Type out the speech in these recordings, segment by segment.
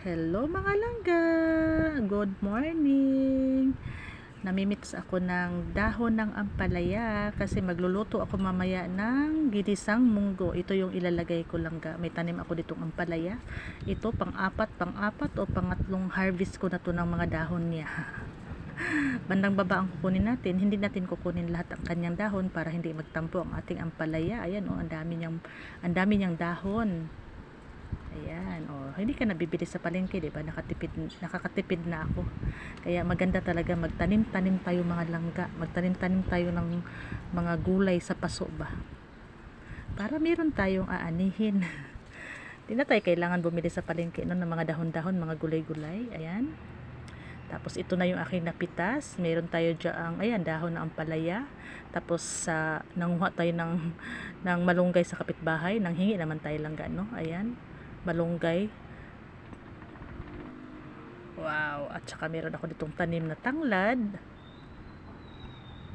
Hello mga langga! Good morning! Namimix ako ng dahon ng ampalaya kasi magluluto ako mamaya ng ginisang munggo. Ito yung ilalagay ko langga. May tanim ako ditong ampalaya. Ito pang-apat, pang-apat o pangatlong harvest ko na to ng mga dahon niya. Bandang baba ang kukunin natin. Hindi natin kukunin lahat ang kanyang dahon para hindi magtampo ang ating ampalaya. Ayan oh, ang dami niyang ang dami niyang dahon. Ayan, oh, hindi ka nabibili sa palengke, 'di ba? Nakatipid nakakatipid na ako. Kaya maganda talaga magtanim-tanim tayo mga langga, magtanim-tanim tayo ng mga gulay sa paso ba. Para meron tayong aanihin. Hindi na tayo kailangan bumili sa palengke no, ng mga dahon-dahon, mga gulay-gulay. Ayan. Tapos ito na yung aking napitas. Meron tayo diyan, ayan, dahon ng ampalaya. Tapos sa nanguha tayo ng ng malunggay sa kapitbahay, nang hingi naman tayo langga, no? Ayan malunggay. Wow, at saka meron ako ditong tanim na tanglad.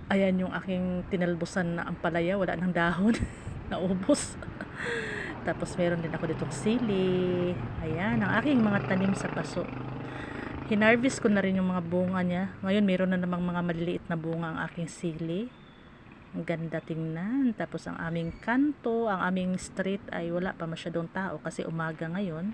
Ayan yung aking tinalbusan na ampalaya, wala nang dahon, naubos. Tapos meron din ako ditong sili. Ayan, ang aking mga tanim sa paso. Hinarvest ko na rin yung mga bunga niya. Ngayon meron na namang mga maliliit na bunga ang aking sili. Ang ganda tingnan. Tapos ang aming kanto, ang aming street ay wala pa masyadong tao kasi umaga ngayon.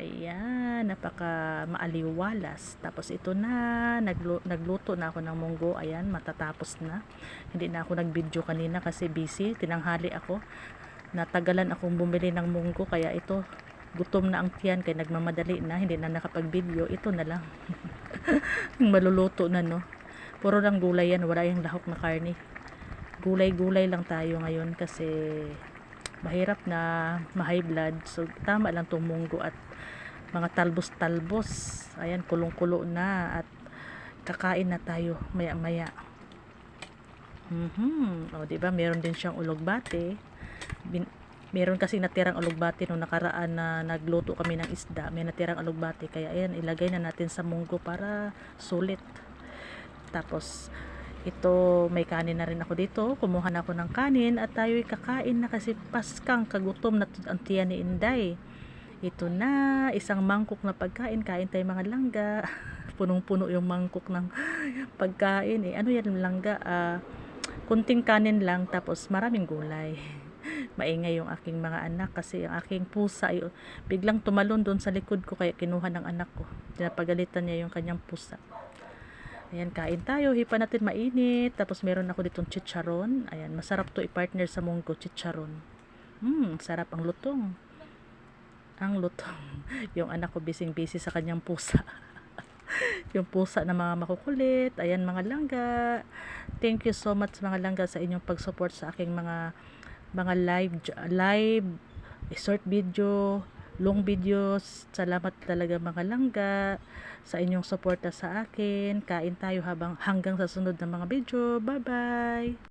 Ayan, napaka maaliwalas. Tapos ito na, naglu nagluto na ako ng munggo. Ayan, matatapos na. Hindi na ako nag-video kanina kasi busy. Tinanghali ako. Natagalan akong bumili ng munggo kaya ito gutom na ang tiyan kaya nagmamadali na hindi na nakapag-video ito na lang maluluto na no puro lang gulay yan wala yung lahok na karne. Gulay gulay lang tayo ngayon kasi mahirap na ma-high blood. So tama lang tong munggo at mga talbos talbos ayan kulong kulo na at kakain na tayo maya maya mhm. O di ba? Meron din siyang ulogbate Bin meron kasi natirang alugbati nung nakaraan na nagluto kami ng isda. May natirang alugbati kaya ayan ilagay na natin sa munggo para sulit tapos ito may kanin na rin ako dito. Kumuha na ako ng kanin at tayo'y kakain na kasi paskang kagutom na ang tiyan ni Inday. Ito na isang mangkok na pagkain. Kain tayo mga langga. Punong puno yung mangkok ng pagkain. Eh ano yan langga? Uh, kunting kanin lang tapos maraming gulay. Maingay yung aking mga anak kasi ang aking pusa ay biglang tumalon doon sa likod ko kaya kinuha ng anak ko. Pinapagalitan niya yung kanyang pusa. Ayan, kain tayo. Hipa natin mainit. Tapos meron ako ditong chicharon. Ayan, masarap to i-partner sa munggo, chicharon. Hmm, sarap ang lutong. Ang lutong. yung anak ko bising-busy sa kanyang pusa. yung pusa na mga makukulit. Ayan mga langga. Thank you so much mga langga sa inyong pag-support sa aking mga mga live live short video long videos. Salamat talaga mga langga sa inyong suporta sa akin. Kain tayo habang hanggang sa sunod na mga video. Bye bye